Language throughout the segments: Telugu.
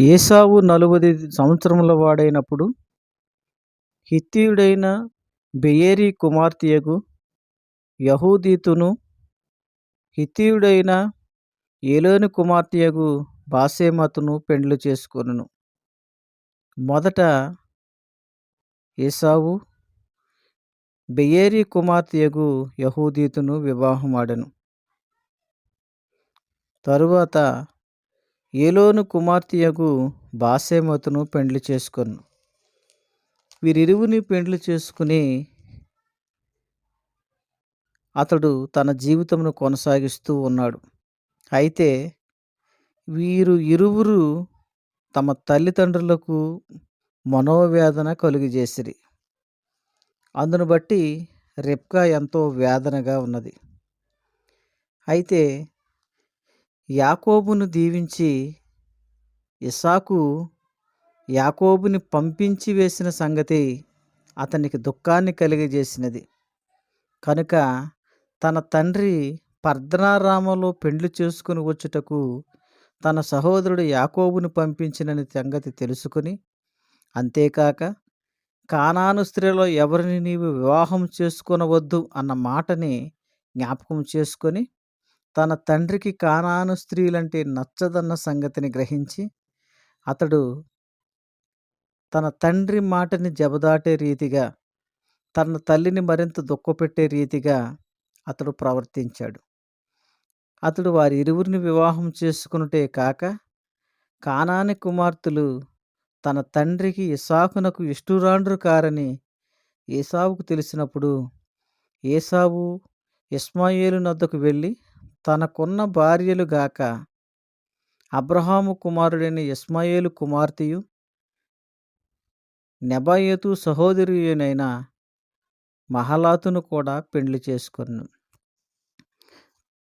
ఏసావు నలువది సంవత్సరముల వాడైనప్పుడు హిత్తీయుడైన బెయేరీ కుమార్తెయకు యహూదీతును హిత్తీయుడైన ఏలోని కుమార్తెయగు బాసేమతును పెండ్లు చేసుకొనును. మొదట ఏసావు బెయేరీ కుమార్తెయగు యహూదీతును వివాహమాడెను. తరువాత ఏలోను కుమార్తెయగు బాసేమతును పెండ్లి చేసుకొను. వీరిరువుని పెండ్లి చేసుకుని అతడు తన జీవితమును కొనసాగిస్తూ ఉన్నాడు. అయితే వీరు ఇరువురు తమ తల్లిదండ్రులకు మనోవేదన కలుగజేసిరి. అందును బట్టి రెప్కా ఎంతో వేదనగా ఉన్నది. అయితే యాకోబును దీవించి ఇసాకు యాకోబుని పంపించి వేసిన సంగతి అతనికి దుఃఖాన్ని కలిగజేసినది. కనుక తన తండ్రి పర్ధనారామంలో పెండ్లి చేసుకుని వచ్చుటకు తన సహోదరుడు యాకోబుని పంపించినని సంగతి తెలుసుకుని అంతేకాక కానాను స్త్రీలో ఎవరిని నీవు వివాహం చేసుకొనవద్దు అన్న మాటని జ్ఞాపకం చేసుకొని తన తండ్రికి కానాను స్త్రీలంటే నచ్చదన్న సంగతిని గ్రహించి అతడు తన తండ్రి మాటని జబదాటే రీతిగా తన తల్లిని మరింత దుఃఖపెట్టే రీతిగా అతడు ప్రవర్తించాడు. అతడు వారి ఇరువురిని వివాహం చేసుకున్నటే కాక కానాని కుమార్తెలు తన తండ్రికి ఇసాకునకు ఇష్టురాండ్రు కారని ఏసావుకు తెలిసినప్పుడు ఏసావు ఇస్మాయేలు నద్దకు వెళ్ళి తనకున్న భార్యలు గాక అబ్రహాము కుమారుడైన ఇస్మాయేలు కుమార్తెయు నెబాయతు సహోదరియైన మహలాతును కూడా పెండ్లి చేసుకున్నాను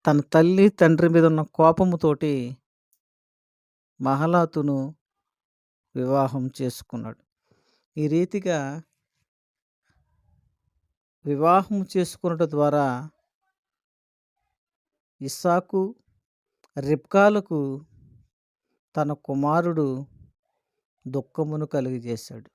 తన తల్లి తండ్రి మీద ఉన్న కోపముతోటి మహలాతును వివాహం చేసుకున్నాడు. ఈ రీతిగా వివాహం చేసుకున్నట ద్వారా ఇస్సాకు రిప్కాలకు తన కుమారుడు దుఃఖమును కలుగజేశాడు.